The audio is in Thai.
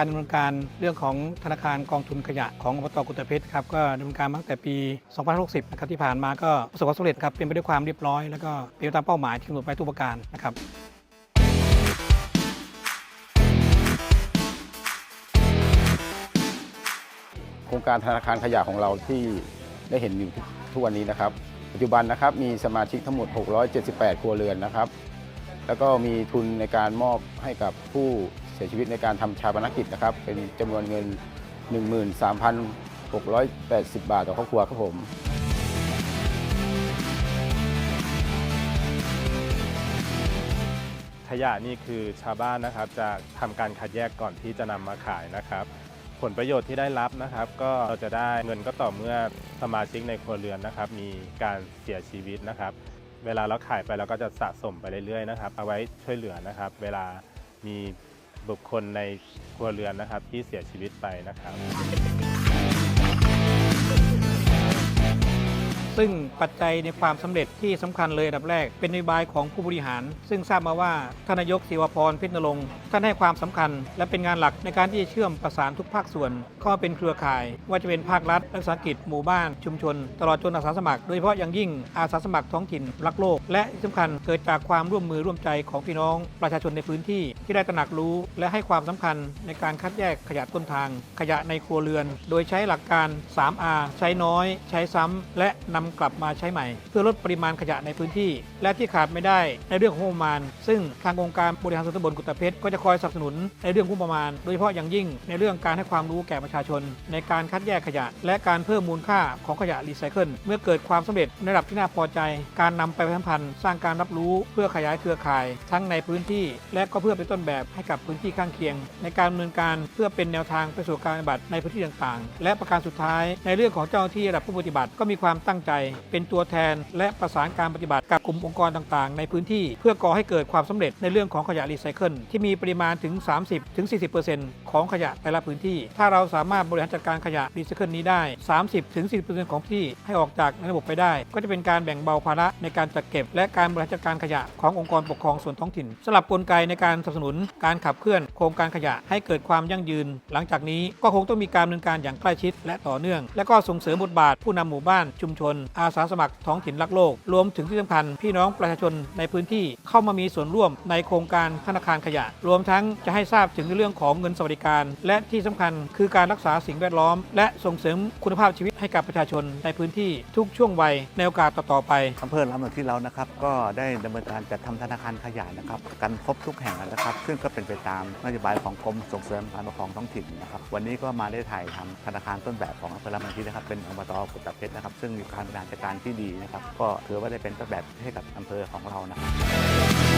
การดำเนินการเรื่องของธนาคารกองทุนขยะของอบตกุตเพชรครับก็ดำเนินการมาตั้งแต่ปี 2560 นะครับที่ผ่านมาก็ประสบความสำเร็จครับเป็นไปด้วยความเรียบร้อย แล้วก็เป็นไปตามเป้าหมายที่กำหนดไปทุกประการนะครับโครงการธนาคารขยะของเราที่ได้เห็นอยู่ทุกวันนี้นะครับ ปัจจุบันนะครับมีสมาชิกทั้งหมด 678 ครัวเรือนนะครับ แล้วก็มีทุนในการมอบให้กับผู้ สียชีวิตในการทำชาปนกิจนะครับ เป็นจำนวนเงิน 13,680 บาทต่อครอบครัวครับผมขยะนี่คือชาวบ้านนะครับจะทำการคัดแยกก่อนที่จะนำมาขายนะครับ ผลประโยชน์ที่ได้รับนะครับ ก็เราจะได้เงินก็ต่อเมื่อสมาชิกในครัวเรือนนะครับ มีการเสียชีวิตนะครับ เวลาเราขายไปเราก็จะสะสมไปเรื่อยๆนะครับ เอาไว้ช่วยเหลือนะครับ เวลามี บุคคลในครัวเรือนนะครับที่เสียชีวิตไปนะครับ ซึ่งปัจจัยในความสำเร็จที่สำคัญเลยอันดับแรก เป็นนโยบายของผู้บริหาร ซึ่งทราบมาว่าท่านนายกศิวพรพชรนรงค์ท่านให้ความสำคัญ และเป็นงานหลักในการที่จะเชื่อมประสานทุกภาคส่วนเข้าเป็นเครือข่าย ว่าจะเป็นภาครัฐรัฐสาหกิจหมู่บ้านชุมชน ตลอดจนอาสาสมัคร โดยเฉพาะอย่างยิ่งอาสาสมัครท้องถิ่นรักโลก และที่สำคัญเกิดจากความร่วมมือร่วมใจของพี่น้อง ประชาชนในพื้นที่ที่ได้ตระหนักรู้ และให้ความสำคัญในการคัดแยกขยะต้นทาง ขยะในครัวเรือน โดยใช้หลักการ 3R ใช้น้อย ใช้ซ้ำและนำกลับมาใช้ใหม่ เพื่อลดปริมาณขยะในพื้นที่ และที่ขาดไม่ได้ในเรื่องของงบประมาณ ซึ่งทางองค์การบริหารส่วนตำบลกุตเพชรก็จะคอยสนับสนุนในเรื่องงบประมาณ โดยเฉพาะอย่างยิ่งในเรื่องการให้ความรู้แก่ประชาชน ในการคัดแยกขยะ และการเพิ่มมูลค่าของขยะรีไซเคิลเมื่อเกิดความสำเร็จในระดับที่น่าพอใจ การนำไปประชาสัมพันธ์สร้างการรับรู้เพื่อขยายเครือข่าย ทั้งในพื้นที่ และก็เพื่อเป็นต้นแบบให้กับพื้นที่ข้างเคียง ในการดำเนินการเพื่อเป็นแนวทางไปสู่การปฏิบัติในพื้นที่ต่างๆ และประการสุดท้าย ในเรื่องของเจ้าหน้าที่ระดับผู้ปฏิบัติก็มีความตั้งใจเป็นตัวแทน และประสานการปฏิบัติกับกลุ่มองค์กรต่างๆ ในพื้นที่เพื่อก่อให้เกิดความสำเร็จในเรื่องของขยะรีไซเคิลที่มีปริมาณถึง 30-40%ของขยะแต่ละพื้นที่ ถ้าเราสามารถบริหารจัดการขยะรีไซเคิลนี้ได้ 30-40%ของที่ให้ออกจากระบบไปได้ ก็จะเป็นการแบ่งเบาภาระในการจัดเก็บ และการบริหารจัดการขยะขององค์กรปกครองส่วนท้องถิ่นสำหรับกลไกในการสนับสนุนการขับเคลื่อนโครงการขยะให้เกิดความยั่งยืน หลังจากนี้ก็คงต้องมีการดำเนินการอย่างใกล้ชิด และต่อเนื่อง และก็ส่งเสริมบทบาทผู้นำหมู่บ้านชุมชนอาสาสมัครท้องถิ่นรักโลก รวมถึงที่สำคัญ พี่น้องประชาชนในพื้นที่เข้ามามีส่วนร่วมในโครงการธนาคารขยะ รวมทั้งจะให้ทราบถึงเรื่องของเงินสวัสดิการ และที่สำคัญคือการรักษาสิ่งแวดล้อม และส่งเสริมคุณภาพชีวิตให้กับประชาชนในพื้นที่ทุกช่วงวัยในโอกาสต่อๆไปอำเภอลำเหนือที่เรานะครับก็ได้ดำเนินการจัดทำธนาคารขยะนะครับกันครบทุกแห่งนะครับ ซึ่งก็เป็นไปตามนโยบายของกรมส่งเสริมการปกครองท้องถิ่นนะครับวันนี้ก็มาได้ถ่ายทำธนาคารต้นแบบของอำเภอลำเหนือที่นะครับเป็นอบตกุตเพชรนะครับซึ่งมีการริหารจัดการที่ดีนะครับ ก็ถือว่าได้เป็นต้นแบบให้กับอำเภอของเรานะครับ